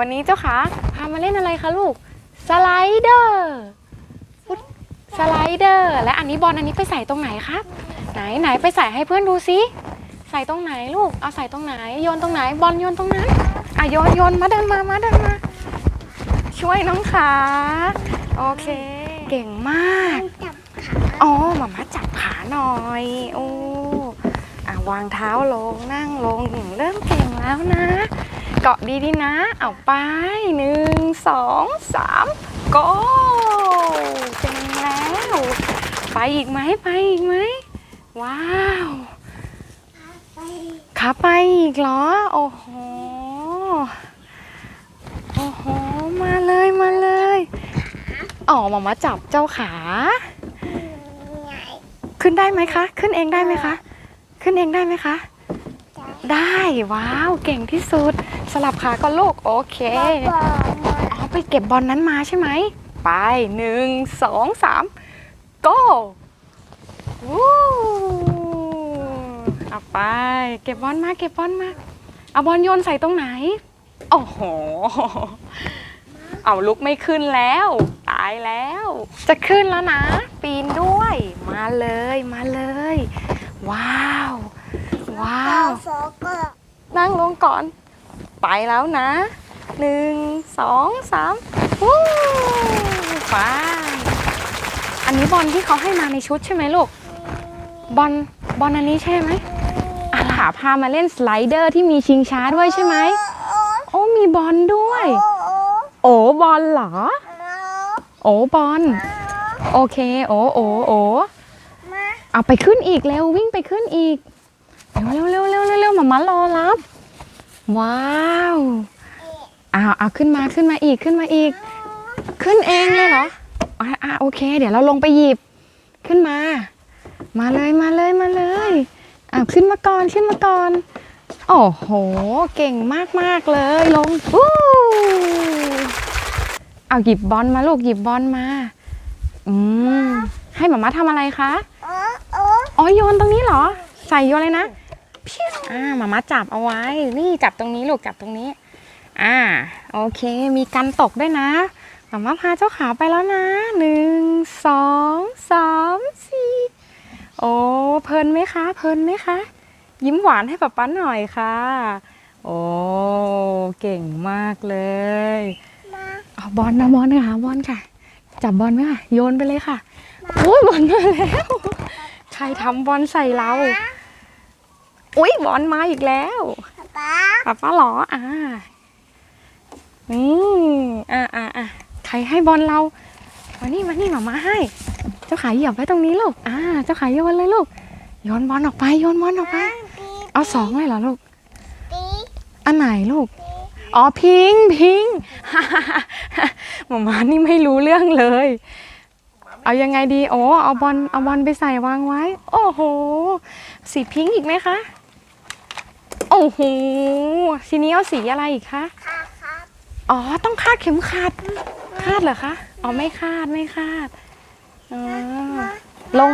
วันนี้เจ้าขาพามาเล่นอะไรคะลูกสไลเดอร์ฟุตสไลเดอร์และอันนี้บอลอันนี้ไปใส่ตรงไหนครับ ไหนไหนไปใส่ให้เพื่อนดูซิใส่ตรงไหนลูกเอาใส่ตรงไหน โยนตรงไหนบอลโยนตรงนั้นอะโยนโยนมาเดินมามาเดินมา ช่วยน้องขาโอเค เก่งมากจับขาอ๋อหมามาจับขาหน่อยโอ้อะวางเท้าลงนั่งลงเริ่มเก่งแล้วนะ เกาะดีๆนะ เอาไปหนึ่งสองสามโก้เก่งแล้ว ไปอีกไหมไปอีกไหม ว้าวไปขาไปอีกเหรอ โอ้โห โอ้โห มาเลยมาเลยอ๋อมามาจับเจ้าขา ขึ้นได้ไหมคะ ขึ้นเองได้ไหมคะ ขึ้นเองได้ไหมคะได้ว้าว เก่งที่สุด ลับขาก่อนลูก โอเคบอกมาอ๋อไปเก็บบอลนั้นมาใช่ไหม ไปหนึ่งสองสาม go วู้เอาไป เก็บบอลมาเก็บบอลมา เอาบอลโยนใส่ตรงไหน โอ้โห เอาลุกไม่ขึ้นแล้ว ตายแล้ว จะขึ้นแล้วนะ ปีนด้วย มาเลยมาเลย ว้าว ว้าวโฟก็นั่งลงก่อน ไปแล้วนะหนึ่งสองสามวู้ไปอันนี้บอลที่เขาให้มาในชุดใช่ไหมลูก บอลบอลอันนี้ใช่ไหมอาหลาพามาเล่นสไลเดอร์ที่มีชิงช้าด้วยใช่ไหมโอ้โอ้มีบอลด้วยโอ้โอ้บอลเหรอ โอ้บอลโอเค โอ้โอ้โอ้มาเอาไปขึ้นอีกเร็ววิ่งไปขึ้นอีกเร็วเร็วเร็วเร็วเร็วมามารอรับ ว้าวเอาเอาขึ้นมาขึ้นมาอีกขึ้นมาอีก ขึ้นเองเลยเหรออ่าอ่าโอเค เดี๋ยวเราลงไปหยิบขึ้นมา มาเลยมาเลยมาเลยอ่าขึ้นมาก่อนขึ้นมาก่อน โอ้โห เก่งมากมากๆเลยลงวู้เอาหยิบบอลมาลูกหยิบบอลมา อืมให้หมามาทำอะไรคะโอ้โอ้อ๋อโยนตรงนี้เหรอ ใส่โยนเลยนะพิ้ว อ่าหมามาจับเอาไว้ นี่จับตรงนี้ลูกจับตรงนี้ อ่า โอเค มีกันตกด้วยนะหมามาพาเจ้าขาวไปแล้วนะหนึ่งสองสามสี่โอ้เพลินไหมคะ เพลินไหมคะ ยิ้มหวานให้ป๊าป๊าหน่อยค่ะ โอ้เก่งมากเลยมาเอาบอลนะบอลค่ะบอลค่ะ จับบอลไหมค่ะโยนไปเลยค่ะโอ้ยบอลมาแล้ว ใครทำบอลใส่เรา อุ้ยบอลมาอีกแล้วป๊าป้าป้าหรออ่าอืมอ่าอ่าอ่าใครให้บอลเรามานี่มานี่หมามาให้ เจ้าขายเหยียบไว้ตรงนี้ลูกอ่าเจ้าขายโยนเลยลูกโยนบอลออกไปโยนบอลออกไปปีเอาสองเลยเหรอลูกปีอันไหนลูกอ๋อพิงพิงหมามานี่ไม่รู้เรื่องเลย เอายังไงดีโอ้เอาบอลเอาบอลไปใส่วางไว้ โอ้โห สีพิงค์อีกไหมคะ โอ้โหทีนี้เอาสีอะไรอีกคะค่ะครับอ๋อต้องคาดเข็มขัด คาดเหรอคะ อ๋อไม่คาดไม่คาดอ๋อลง